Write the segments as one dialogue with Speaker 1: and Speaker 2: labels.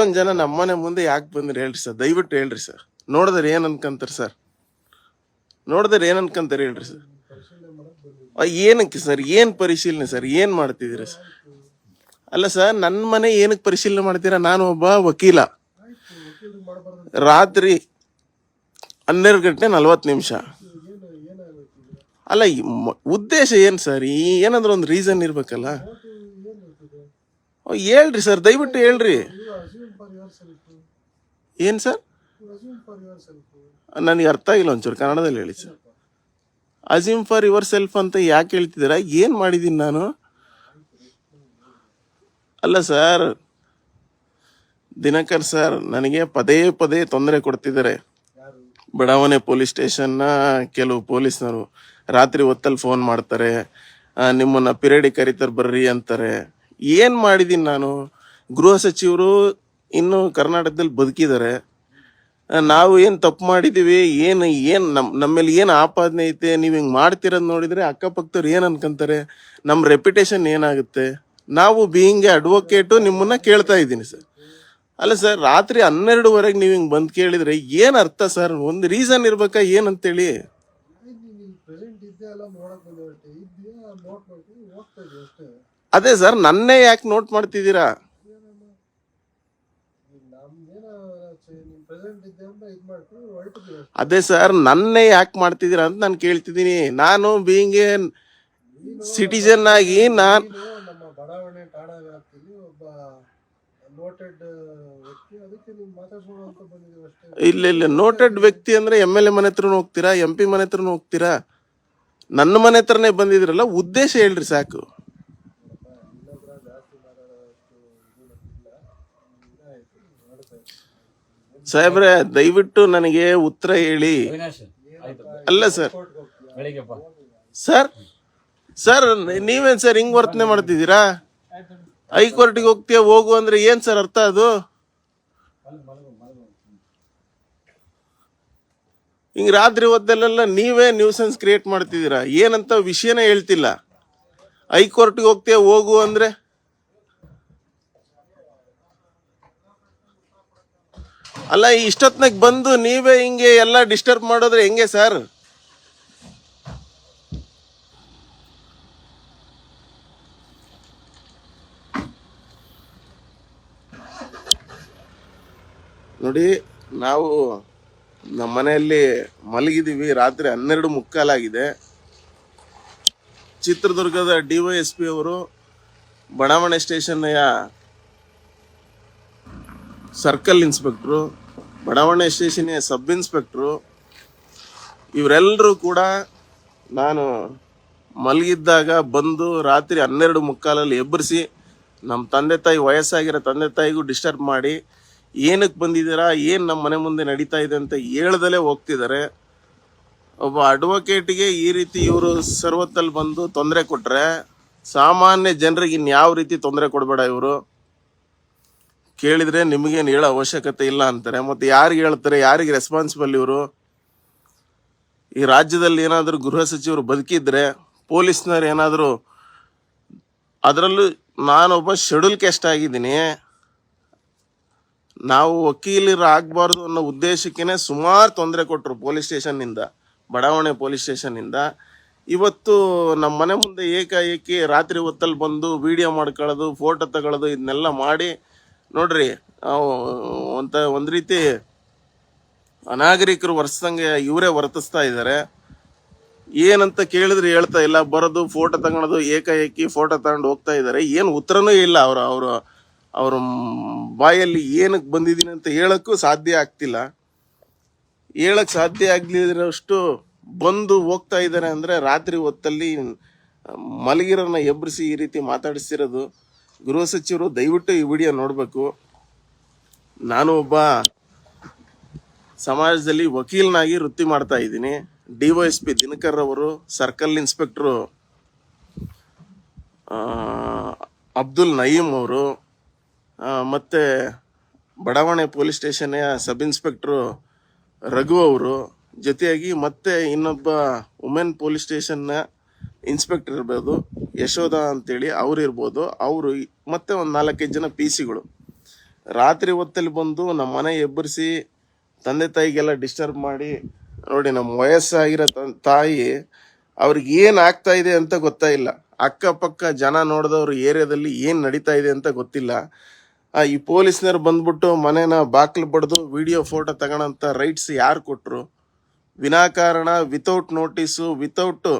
Speaker 1: ಇಷ್ಟೊಂದು ಜನ ನಮ್ಮನೆ ಮುಂದೆ ಯಾಕೆ ಬಂದ್ರೆ ಹೇಳ್ರಿ ಸರ್? ದಯವಿಟ್ಟು ಹೇಳ್ರಿ ಸರ್. ನೋಡಿದ್ರೆ ಏನ್ ಅನ್ಕಂತಾರೆ ಸರ್? ನೋಡಿದ್ರೆ ಏನ್ ಅನ್ಕಂತಾರೆ ಹೇಳ್ರಿ ಸರ್? ಏನಕ್ಕೆ ಸರ್? ಏನ್ ಪರಿಶೀಲನೆ ಸರ್? ಏನ್ ಮಾಡ್ತಿದ್ದೀರಾ ಸರ್? ಅಲ್ಲ ಸರ್ ನನ್ನ ಮನೆ ಏನಕ್ಕೆ ಪರಿಶೀಲನೆ ಮಾಡ್ತೀರಾ? ನಾನು ಒಬ್ಬ ವಕೀಲ. ರಾತ್ರಿ ಹನ್ನೆರಡು ಗಂಟೆ ನಲ್ವತ್ತು ನಿಮಿಷ. ಅಲ್ಲ ಉದ್ದೇಶ ಏನು ಸರ್? ಈ ಏನಾದ್ರು ಒಂದು ರೀಸನ್ ಇರ್ಬೇಕಲ್ಲ? ಹೇಳ್ರಿ ಸರ್, ದಯವಿಟ್ಟು ಹೇಳ್ರಿ. ಏನ್ ಸರ್? ನನಗೆ ಅರ್ಥ ಆಗಿಲ್ಲ ಒಂಚೂರು, ಕನ್ನಡದಲ್ಲಿ ಹೇಳಿ ಸರ್. ಅಜಿಮ್ ಫಾರ್ ಯುವರ್ ಸೆಲ್ಫ್ ಅಂತ ಯಾಕೆ ಹೇಳ್ತಿದ್ದೀರಾ? ಏನು ಮಾಡಿದ್ದೀನಿ ನಾನು? ಅಲ್ಲ ಸರ್, ದಿನಕರ್ ಸರ್, ನನಗೆ ಪದೇ ಪದೇ ತೊಂದರೆ ಕೊಡ್ತಿದ್ದಾರೆ. ಬಡಾವಣೆ ಪೊಲೀಸ್ ಸ್ಟೇಷನ್ನ ಕೆಲವು ಪೊಲೀಸ್ನವರು ರಾತ್ರಿ ಹೊತ್ತಲ್ಲಿ ಫೋನ್ ಮಾಡ್ತಾರೆ. ನಿಮ್ಮನ್ನು ಪಿರಿಯಡಿಗೆ ಕರೀತಾರೆ ಬರ್ರಿ ಅಂತಾರೆ. ಏನು ಮಾಡಿದ್ದೀನಿ ನಾನು? ಗೃಹ ಸಚಿವರು ಇನ್ನು ಕರ್ನಾಟಕದಲ್ಲಿ ಬದುಕಿದ್ದಾರೆ. ನಾವು ಏನು ತಪ್ಪು ಮಾಡಿದ್ದೀವಿ ಏನು ಏನು ನಮ್ಮ ನಮ್ಮಲ್ಲಿ ಏನು ಆಪಾದನೆ ಐತೆ, ನೀವು ಹಿಂಗೆ ಮಾಡ್ತಿರೋದು ನೋಡಿದರೆ ಅಕ್ಕಪಕ್ಕದವ್ರು ಏನು ಅನ್ಕೊಂತಾರೆ ನಮ್ಮ ರೆಪ್ಯುಟೇಷನ್ ಏನಾಗುತ್ತೆ? ನಾವು ಬೀಯಿಂಗ್ ಅಡ್ವೊಕೇಟು ನಿಮ್ಮನ್ನ ಕೇಳ್ತಾ ಇದ್ದೀನಿ ಸರ್. ಅಲ್ಲ ಸರ್, ರಾತ್ರಿ ಹನ್ನೆರಡುವರೆಗೆ ನೀವು ಹಿಂಗೆ ಬಂದು ಕೇಳಿದರೆ ಏನು ಅರ್ಥ ಸರ್? ಒಂದು ರೀಸನ್ ಇರ್ಬೇಕಾ ಏನಂತೇಳಿ ಅದೇ ಸರ್, ನನ್ನೇ ಯಾಕೆ ನೋಟ್ ಮಾಡ್ತಿದ್ದೀರಾ
Speaker 2: ಈಗ ನಮ್ದೇನ ನಿಮ್ ಪ್ರೆಸೆಂಟ್ ಇದ್ದೆ ಅಂತ ಇದ್ ಮಾಡ್ಕೊಂಡು ಹೊರಟಿದ್ವಿ ಅಷ್ಟೇ
Speaker 1: ಅದೇ ಸರ್ ನನ್ನೇ ಯಾಕೆ ಮಾಡ್ತಿದ್ದೀರಾ ಅಂತ ನಾನು ಕೇಳ್ತಿದ್ದೀನಿ. ನಾನು ಬೀಯಿಂಗ್ ಎ ಸಿಟಿಜನ್ ಆಗಿ ನಾನು
Speaker 2: ನಮ್ಮ ಬಡಾವಣೆ ಠಾಣಾ ವ್ಯಾಪ್ತಿಲಿ ಒಬ್ಬ ನೋಟೆಡ್ ವ್ಯಕ್ತಿ ಅದಕ್ಕೆ ನೀವು ಮಾತಾಡ್ಸೋಣ ಅಂತ ಬಂದಿದ್ದೀವಿ ಅಷ್ಟೇ.
Speaker 1: ಇಲ್ಲ ಇಲ್ಲ. ನೋಟೆಡ್ ವ್ಯಕ್ತಿ ಅಂದ್ರೆ ಎಂ ಎಲ್ ಎ ಮನೆ ಹತ್ರನೂ ಹೋಗ್ತೀರಾ ಎಂ ಪಿ ಮನೆ ಹತ್ರನೂ ಹೋಗ್ತೀರಾ? ನನ್ನ ಮನೆ ಹತ್ರನೇ ಬಂದಿದ್ರಲ್ಲ ಉದ್ದೇಶ ಹೇಳ್ರಿ ಸಾಕು.
Speaker 2: ಇನ್ನೊಬ್ರ ಜಾಸ್ತಿ ಮಾತಾಡೋಷ್ಟು ಇದು ನಮ್ಗಿಲ್ಲ ಇದಾಯ್ತು ನೋಡ್ತಾ ಇದ್ದೀನಿ.
Speaker 1: ಸಾಹೇಬ್ರೆ ದಯವಿಟ್ಟು ನನಗೆ ಉತ್ತರ ಹೇಳಿ. ಅಲ್ಲ ಸರ್. ಸರ್ ಸರ್ ನೀವೇನ್ ಸರ್ ಹಿಂಗ್ ವರ್ತನೆ ಮಾಡ್ತಿದ್ದೀರಾ? ಹೈಕೋರ್ಟಿಗೆ ಹೋಗ್ತೀಯ ಹೋಗು ಅಂದ್ರೆ ಏನ್ ಸರ್ ಅರ್ಥ ಅದು? ಹಿಂಗ್ ರಾತ್ರಿ ಹೊತ್ತಲ್ಲೆಲ್ಲ ನೀವೇ ನ್ಯೂಸೆನ್ಸ್ ಕ್ರಿಯೇಟ್ ಮಾಡ್ತಿದ್ದೀರಾ? ಏನಂತ ವಿಷಯನೇ ಹೇಳ್ತಿಲ್ಲ. ಹೈಕೋರ್ಟ್ಗೆ ಹೋಗ್ತೀಯ ಹೋಗು ಅಂದ್ರೆ? ಅಲ್ಲ ಇಷ್ಟೊತ್ನಾಗ ಬಂದು ನೀವೇ ಹಿಂಗೆ ಎಲ್ಲ ಡಿಸ್ಟರ್ಬ್ ಮಾಡಿದ್ರೆ ಹೆಂಗೆ ಸರ್ ನೋಡಿ, ನಾವು ನಮ್ಮ ಮನೆಯಲ್ಲಿ ಮಲಗಿದ್ದೀವಿ ರಾತ್ರಿ ಹನ್ನೆರಡು ಮುಕ್ಕಾಲಾಗಿದೆ ಚಿತ್ರದುರ್ಗದ ಡಿ ವೈ ಎಸ್ ಪಿ ಅವರು ಬಡಾವಣೆ ಸ್ಟೇಷನ್ನೆಯ ಸರ್ಕಲ್ ಇನ್ಸ್ಪೆಕ್ಟ್ರು, ಬಡಾವಣೆ ಸ್ಟೇಷನ್ಯ ಸಬ್ ಇನ್ಸ್ಪೆಕ್ಟ್ರು ಇವರೆಲ್ಲರೂ ಕೂಡ ನಾನು ಮಲಗಿದ್ದಾಗ ಬಂದು ರಾತ್ರಿ ಹನ್ನೆರಡು ಮುಕ್ಕಾಲಲ್ಲಿ ಎಬ್ಬರಿಸಿ ನಮ್ಮ ತಂದೆ ತಾಯಿ, ವಯಸ್ಸಾಗಿರೋ ತಂದೆ ತಾಯಿಗೂ ಡಿಸ್ಟರ್ಬ್ ಮಾಡಿ, ಏನಕ್ಕೆ ಬಂದಿದ್ದೀರಾ? ಏನು ನಮ್ಮ ಮನೆ ಮುಂದೆ ನಡೀತಾ ಇದೆ? ಅಂತ ಹೇಳ್ದಲೇ ಹೋಗ್ತಿದ್ದಾರೆ. ಒಬ್ಬ ಅಡ್ವೊಕೇಟ್ಗೆ ಈ ರೀತಿ ಇವರು ಸರ್ವತ್ತಲ್ಲಿ ಬಂದು ತೊಂದರೆ ಕೊಟ್ಟರೆ ಸಾಮಾನ್ಯ ಜನರಿಗೆ ಇನ್ಯಾವ ರೀತಿ ತೊಂದರೆ ಕೊಡಬೇಡ ಇವರು. ಕೇಳಿದ್ರೆ ನಿಮಗೇನು ಹೇಳೋ ಅವಶ್ಯಕತೆ ಇಲ್ಲ ಅಂತಾರೆ. ಮತ್ತೆ ಯಾರಿಗೆ ಹೇಳ್ತಾರೆ, ಯಾರಿಗೆ ರೆಸ್ಪಾನ್ಸಿಬಲ್ ಇವರು? ಈ ರಾಜ್ಯದಲ್ಲಿ ಏನಾದರೂ ಗೃಹ ಸಚಿವರು ಬದುಕಿದ್ರೆ ಪೊಲೀಸ್ನವ್ರು ಏನಾದರೂ ಅದರಲ್ಲೂ ನಾನೊಬ್ಬ ಶೆಡ್ಯೂಲ್ ಕೆಸ್ಟ್ ಆಗಿದ್ದೀನಿ. ನಾವು ವಕೀಲರು ಆಗಬಾರ್ದು ಅನ್ನೋ ಉದ್ದೇಶಕ್ಕೇ ಸುಮಾರು ತೊಂದರೆ ಕೊಟ್ಟರು ಪೊಲೀಸ್ ಸ್ಟೇಷನ್ನಿಂದ, ಬಡಾವಣೆ ಪೊಲೀಸ್ ಸ್ಟೇಷನ್ನಿಂದ. ಇವತ್ತು ನಮ್ಮ ಮನೆ ಮುಂದೆ ಏಕಾಏಕಿ ರಾತ್ರಿ ಹೊತ್ತಲ್ಲಿ ಬಂದು ವಿಡಿಯೋ ಮಾಡ್ಕೊಳ್ಳೋದು ಫೋಟೋ ತಗೊಳ್ಳೋದು, ಇದನ್ನೆಲ್ಲ ಮಾಡಿ ನೋಡ್ರಿ ನಾವು ಅಂತ ಒಂದು ರೀತಿ ಅನಾಗರಿಕರು ವರ್ತಿಸ್ದಂಗೆ ಇವರೇ ವರ್ತಿಸ್ತಾ ಇದ್ದಾರೆ. ಏನಂತ ಕೇಳಿದ್ರೆ ಹೇಳ್ತಾ ಇಲ್ಲ, ಬರೋದು ಫೋಟೋ ತಗೊಳೋದು, ಏಕಾಏಕಿ ಫೋಟೋ ತಗೊಂಡು ಹೋಗ್ತಾ ಇದ್ದಾರೆ. ಏನು ಉತ್ತರನೂ ಇಲ್ಲ ಅವರು ಅವರು, ಅವರ ಬಾಯಲ್ಲಿ ಏನಕ್ಕೆ ಬಂದಿದ್ದೀನಿ ಅಂತ ಹೇಳೋಕ್ಕೂ ಸಾಧ್ಯ ಆಗ್ತಿಲ್ಲ. ಹೇಳಕ್ಕೆ ಸಾಧ್ಯ ಆಗ್ಲಿದ್ರಷ್ಟು ಬಂದು ಹೋಗ್ತಾ ಇದ್ದಾರೆ ಅಂದರೆ ರಾತ್ರಿ ಹೊತ್ತಲ್ಲಿ ಮಲಗಿರೋನ ಎಬ್ಬರಿಸಿ ಈ ರೀತಿ ಮಾತಾಡಿಸಿರೋದು ಗೃಹ ಸಚಿವರು ದಯವಿಟ್ಟು ಈ ವಿಡಿಯೋ ನೋಡಬೇಕು. ನಾನು ಒಬ್ಬ ಸಮಾಜದಲ್ಲಿ ವಕೀಲನಾಗಿ ವೃತ್ತಿ ಮಾಡ್ತಾ ಇದ್ದೀನಿ. D Y S P Dinakar ಅವರು ಸರ್ಕಲ್ ಇನ್ಸ್ಪೆಕ್ಟ್ರು ಅಬ್ದುಲ್ ನಯೀಮ್ ಅವರು ಮತ್ತು ಮತ್ತೆ ಬಡಾವಣೆ ಪೊಲೀಸ್ ಸ್ಟೇಷನ್ನ ಸಬ್ ಇನ್ಸ್ಪೆಕ್ಟ್ರು ರಘು ಅವರು, ಜೊತೆಯಾಗಿ ಮತ್ತೆ ಇನ್ನೊಬ್ಬ ವುಮೆನ್ ಪೊಲೀಸ್ ಸ್ಟೇಷನ್ನ ಇನ್ಸ್ಪೆಕ್ಟರ್ ಇರ್ಬೋದು. ಯಶೋಧ ಅಂತೇಳಿ ಅವ್ರು ಇರ್ಬೋದು. ಅವರು ಮತ್ತೆ ಒಂದು ನಾಲ್ಕೈದು ಜನ ಪಿ ಸಿಗಳು. ರಾತ್ರಿ ಹೊತ್ತಲ್ಲಿ ಬಂದು ನಮ್ಮ ಮನೆ ಎಬ್ಬರಿಸಿ ತಂದೆ ತಾಯಿಗೆಲ್ಲ ಡಿಸ್ಟರ್ಬ್ ಮಾಡಿ, ನೋಡಿ ನಮ್ಮ ವಯಸ್ಸಾಗಿರೋ ತಾಯಿ ಅವ್ರಿಗೆ ಏನು ಆಗ್ತಾ ಇದೆ ಅಂತ ಗೊತ್ತಾಯಿಲ್ಲ ಅಕ್ಕಪಕ್ಕ ಜನ ನೋಡಿದವ್ರ ಏರಿಯಾದಲ್ಲಿ ಏನು ನಡೀತಾ ಇದೆ ಅಂತ ಗೊತ್ತಿಲ್ಲ. ಈ ಪೊಲೀಸ್ನವ್ರು ಬಂದ್ಬಿಟ್ಟು ಮನೇನ ಬಾಕ್ಲು ಬಡ್ದು ವಿಡಿಯೋ, ಫೋಟೋ ತಗೊಳಂತ ರೈಟ್ಸ್ ಯಾರು ಕೊಟ್ಟರು ವಿನಾಕಾರಣ ವಿತೌಟ್ ನೋಟಿಸು ವಿತೌಟ್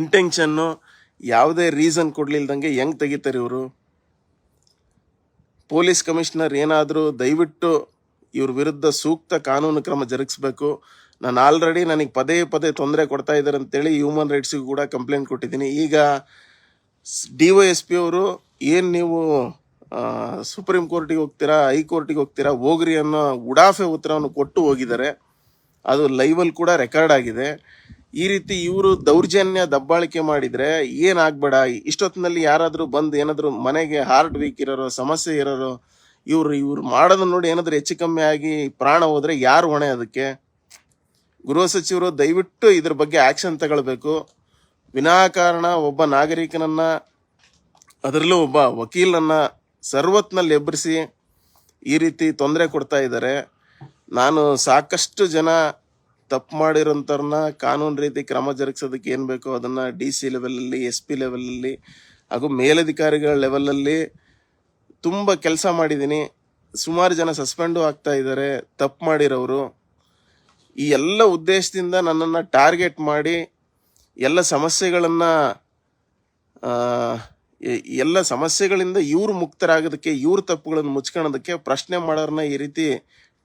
Speaker 1: ಇಂಟೆನ್ಷನ್ನು ಯಾವುದೇ ರೀಸನ್ ಕೊಡ್ಲಿಲ್ದಂಗೆ ಹೆಂಗೆ ತೆಗಿತಾರೆ ಇವರು? ಪೊಲೀಸ್ ಕಮಿಷನರ್ ಏನಾದರೂ ದಯವಿಟ್ಟು ಇವ್ರ ವಿರುದ್ಧ ಸೂಕ್ತ ಕಾನೂನು ಕ್ರಮ ಜರುಗಿಸ್ಬೇಕು. ನಾನು ಆಲ್ರೆಡಿ ನನಗೆ ಪದೇ ಪದೇ ತೊಂದರೆ ಕೊಡ್ತಾ ಇದ್ದಾರೆ ಅಂತೇಳಿ ಹ್ಯೂಮನ್ ರೈಟ್ಸಿಗೂ ಕೂಡ ಕಂಪ್ಲೇಂಟ್ ಕೊಟ್ಟಿದ್ದೀನಿ. ಈಗ ಡಿ ವೈ ಎಸ್ ಪಿ ಅವರು ಏನು ನೀವು ಸುಪ್ರೀಂ ಕೋರ್ಟಿಗೆ ಹೋಗ್ತೀರಾ ಹೈಕೋರ್ಟಿಗೆ ಹೋಗ್ತೀರಾ, ಹೋಗ್ರಿ ಅನ್ನೋ ಉಡಾಫೆ ಉತ್ತರವನ್ನು ಕೊಟ್ಟು ಹೋಗಿದ್ದಾರೆ. ಅದು ಲೈವಲ್ಲಿ ಕೂಡ ರೆಕಾರ್ಡ್ ಆಗಿದೆ. ಈ ರೀತಿ ಇವರು ದೌರ್ಜನ್ಯ ದಬ್ಬಾಳಿಕೆ ಮಾಡಿದ್ರೆ ಏನಾಗ್ಬೇಡ? ಇಷ್ಟೊತ್ತಿನಲ್ಲಿ ಯಾರಾದರೂ ಬಂದು ಏನಾದರೂ ಮನೆಗೆ ಹಾರ್ಟ್ ವೀಕ್ ಇರೋರು, ಸಮಸ್ಯೆ ಇರೋರು, ಇವ್ರು ಇವ್ರು ಮಾಡೋದನ್ನ ನೋಡಿ ಏನಾದರೂ ಹೆಚ್ಚು ಕಮ್ಮಿ ಆಗಿ ಪ್ರಾಣ ಹೋದ್ರೆ ಯಾರು ಹೊಣೆ ಅದಕ್ಕೆ? ಗೃಹ ಸಚಿವರು ದಯವಿಟ್ಟು ಇದ್ರ ಬಗ್ಗೆ ಆಕ್ಷನ್ ತಗೊಳ್ಬೇಕು. ವಿನಾಕಾರಣ ಒಬ್ಬ ನಾಗರಿಕನನ್ನ, ಅದರಲ್ಲೂ ಒಬ್ಬ ವಕೀಲನ್ನ ಸರ್ವತ್ನಲ್ಲಿ ಎಬ್ಬರಿಸಿ ಈ ರೀತಿ ತೊಂದರೆ ಕೊಡ್ತಾ ಇದ್ದಾರೆ. ನಾನು ಸಾಕಷ್ಟು ಜನ ತಪ್ಪು ಮಾಡಿರೋಂಥವ್ರನ್ನ ಕಾನೂನು ರೀತಿ ಕ್ರಮ ಜರುಗಿಸೋದಕ್ಕೆ ಏನು ಬೇಕೋ ಅದನ್ನು ಡಿ ಸಿ ಲೆವೆಲಲ್ಲಿ ಎಸ್ ಪಿ ಲೆವೆಲಲ್ಲಿ ಹಾಗೂ ಮೇಲಧಿಕಾರಿಗಳ ಲೆವೆಲಲ್ಲಿ ತುಂಬ ಕೆಲಸ ಮಾಡಿದ್ದೀನಿ. ಸುಮಾರು ಜನ ಸಸ್ಪೆಂಡು ಆಗ್ತಾ ಇದ್ದಾರೆ. ತಪ್ಪು ಮಾಡಿರೋರು. ಈ ಎಲ್ಲ ಉದ್ದೇಶದಿಂದ ನನ್ನನ್ನು ಟಾರ್ಗೆಟ್ ಮಾಡಿ ಎಲ್ಲ ಸಮಸ್ಯೆಗಳನ್ನು ಎಲ್ಲ ಸಮಸ್ಯೆಗಳಿಂದ ಇವ್ರು ಮುಕ್ತರಾಗೋದಕ್ಕೆ, ಇವ್ರ ತಪ್ಪುಗಳನ್ನು ಮುಚ್ಕೊಳೋದಕ್ಕೆ ಪ್ರಶ್ನೆ ಮಾಡೋರನ್ನ ಈ ರೀತಿ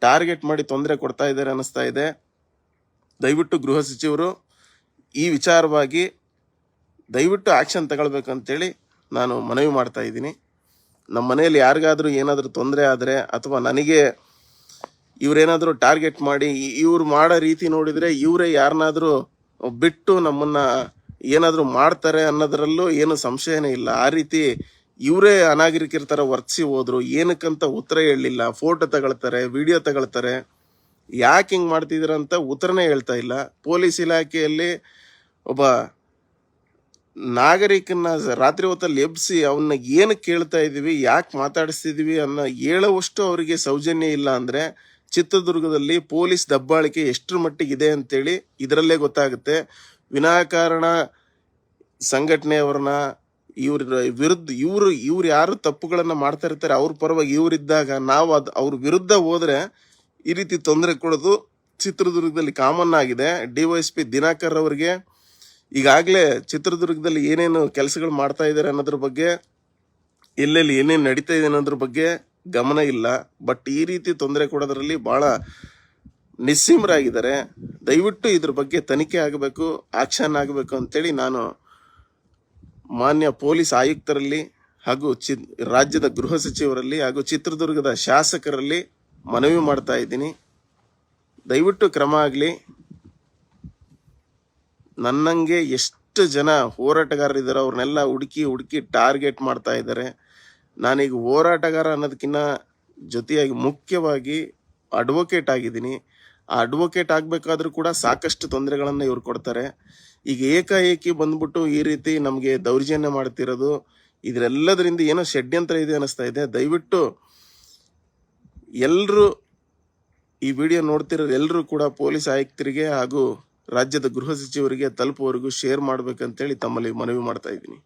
Speaker 1: ಟಾರ್ಗೆಟ್ ಮಾಡಿ ತೊಂದರೆ ಕೊಡ್ತಾ ಇದ್ದಾರೆ ಅನ್ನಿಸ್ತಾ ಇದೆ. ದಯವಿಟ್ಟು ಗೃಹ ಸಚಿವರು ಈ ವಿಚಾರವಾಗಿ ದಯವಿಟ್ಟು ಆ್ಯಕ್ಷನ್ ತಗೊಳ್ಬೇಕಂತೇಳಿ ನಾನು ಮನವಿ ಮಾಡ್ತಾ ಇದ್ದೀನಿ. ನಮ್ಮ ಮನೆಯಲ್ಲಿ ಯಾರಿಗಾದರೂ ಏನಾದರೂ ತೊಂದರೆ ಆದರೆ ಅಥವಾ ನನಗೆ ಇವರೇನಾದರೂ ಟಾರ್ಗೆಟ್ ಮಾಡಿ ಇವ್ರು ಮಾಡೋ ರೀತಿ ನೋಡಿದರೆ ಇವರೇ ಯಾರನ್ನಾದರೂ ಬಿಟ್ಟು ನಮ್ಮನ್ನು ಏನಾದರೂ ಮಾಡ್ತಾರೆ ಅನ್ನೋದರಲ್ಲೂ ಏನು ಸಂಶಯನೇ ಇಲ್ಲ. ಆ ರೀತಿ ಇವರೇ ಅನಾಗರಿಕರ ಥರ ವರ್ತಿಸಿ ಹೋದ್ರು. ಏನಕ್ಕಂತ ಉತ್ತರ ಹೇಳಲಿಲ್ಲ. ಫೋಟೋ ತಗೊಳ್ತಾರೆ ವಿಡಿಯೋ ತಗೊಳ್ತಾರೆ. ಯಾಕೆ ಹಿಂಗೆ ಮಾಡ್ತಿದ್ರಂತ ಅಂತ ಉತ್ತರನೇ ಹೇಳ್ತಾ ಇಲ್ಲ. ಪೊಲೀಸ್ ಇಲಾಖೆಯಲ್ಲಿ ಒಬ್ಬ ನಾಗರಿಕನ ರಾತ್ರಿ ಹೊತ್ತಲ್ಲಿ ಎಬ್ಸಿ ಅವನ್ನ ಏನು ಕೇಳ್ತಾ ಇದೀವಿ, ಯಾಕೆ ಮಾತಾಡಿಸ್ತಿದೀವಿ ಅನ್ನೋ ಹೇಳುವಷ್ಟು ಅವರಿಗೆ ಸೌಜನ್ಯ ಇಲ್ಲ ಅಂದ್ರೆ ಚಿತ್ರದುರ್ಗದಲ್ಲಿ ಪೊಲೀಸ್ ದಬ್ಬಾಳಿಕೆ ಎಷ್ಟರ ಮಟ್ಟಿಗೆ ಇದೆ ಅಂತೇಳಿ ಇದರಲ್ಲೇ ಗೊತ್ತಾಗುತ್ತೆ. ವಿನಾಕಾರಣ ಸಂಘಟನೆಯವ್ರನ್ನ ಇವ್ರ ವಿರುದ್ಧ ಇವರು, ಇವ್ರು ಯಾರು ತಪ್ಪುಗಳನ್ನು ಮಾಡ್ತಾ ಇರ್ತಾರೆ ಅವ್ರ ಪರವಾಗಿ ಇವರಿದ್ದಾಗ ನಾವು ಅದು ಅವ್ರ ವಿರುದ್ಧ ಹೋದ್ರೆ ಈ ರೀತಿ ತೊಂದರೆ ಕೊಡೋದು ಚಿತ್ರದುರ್ಗದಲ್ಲಿ ಕಾಮನ್ ಆಗಿದೆ. ಡಿ ವೈ ಪಿ ದಿನಾಕರ್ ಅವರಿಗೆ ಈಗಾಗಲೇ ಚಿತ್ರದುರ್ಗದಲ್ಲಿ ಏನೇನು ಕೆಲಸಗಳು ಮಾಡ್ತಾ ಇದ್ದಾರೆ ಅನ್ನೋದ್ರ ಬಗ್ಗೆ, ಎಲ್ಲೆಲ್ಲಿ ಏನೇನು ನಡೀತಾ ಇದೆ ಅನ್ನೋದ್ರ ಬಗ್ಗೆ ಗಮನ ಇಲ್ಲ. ಬಟ್ ಈ ರೀತಿ ತೊಂದರೆ ಕೊಡೋದ್ರಲ್ಲಿ ಬಹಳ ನಿಸ್ಸೀಮರಾಗಿದ್ದಾರೆ. ದಯವಿಟ್ಟು ಇದ್ರ ಬಗ್ಗೆ ತನಿಖೆ ಆಗಬೇಕು ಆಕ್ಷನ್ ಆಗಬೇಕು ಅಂತೇಳಿ ನಾನು ಮಾನ್ಯ ಪೊಲೀಸ್ ಆಯುಕ್ತರಲ್ಲಿ ಹಾಗೂ ಚಿ ರಾಜ್ಯದ ಗೃಹ ಸಚಿವರಲ್ಲಿ ಹಾಗೂ ಚಿತ್ರದುರ್ಗದ ಶಾಸಕರಲ್ಲಿ ಮನವಿ ಮಾಡ್ತಾ ಇದ್ದೀನಿ. ದಯವಿಟ್ಟು ಕ್ರಮ ಆಗಲಿ. ನನ್ನಂಗೆ ಎಷ್ಟು ಜನ ಹೋರಾಟಗಾರರಿದ್ದಾರೆ ಅವ್ರನ್ನೆಲ್ಲ ಹುಡುಕಿ ಹುಡುಕಿ ಟಾರ್ಗೆಟ್ ಮಾಡ್ತಾ ಇದ್ದಾರೆ. ನಾನೀಗ ಹೋರಾಟಗಾರ ಅನ್ನೋದಕ್ಕಿಂತ ಜೊತೆಯಾಗಿ ಮುಖ್ಯವಾಗಿ ಅಡ್ವೊಕೇಟ್ ಆಗಿದ್ದೀನಿ. ಆ ಅಡ್ವೊಕೇಟ್ ಆಗಬೇಕಾದ್ರೂ ಕೂಡ ಸಾಕಷ್ಟು ತೊಂದರೆಗಳನ್ನು ಇವ್ರು ಕೊಡ್ತಾರೆ. ಈಗ ಏಕಾಏಕಿ ಬಂದ್ಬಿಟ್ಟು ಈ ರೀತಿ ನಮಗೆ ದೌರ್ಜನ್ಯ ಮಾಡ್ತಿರೋದು, ಇದರೆಲ್ಲದರಿಂದ ಏನೋ ಷಡ್ಯಂತ್ರ ಇದೆ ಅನ್ನಿಸ್ತಾ ಇದೆ. ದಯವಿಟ್ಟು ಎಲ್ಲರೂ ಈ ವಿಡಿಯೋ ನೋಡ್ತಿರೋ ಎಲ್ಲರೂ ಕೂಡ ಪೊಲೀಸ್ ಆಯುಕ್ತರಿಗೆ ಹಾಗೂ ರಾಜ್ಯದ ಗೃಹ ಸಚಿವರಿಗೆ ತಲುಪುವವರೆಗೂ ಶೇರ್ ಮಾಡಬೇಕಂತೇಳಿ ತಮ್ಮಲ್ಲಿ ಮನವಿ ಮಾಡ್ತಾ ಇದ್ದೀನಿ.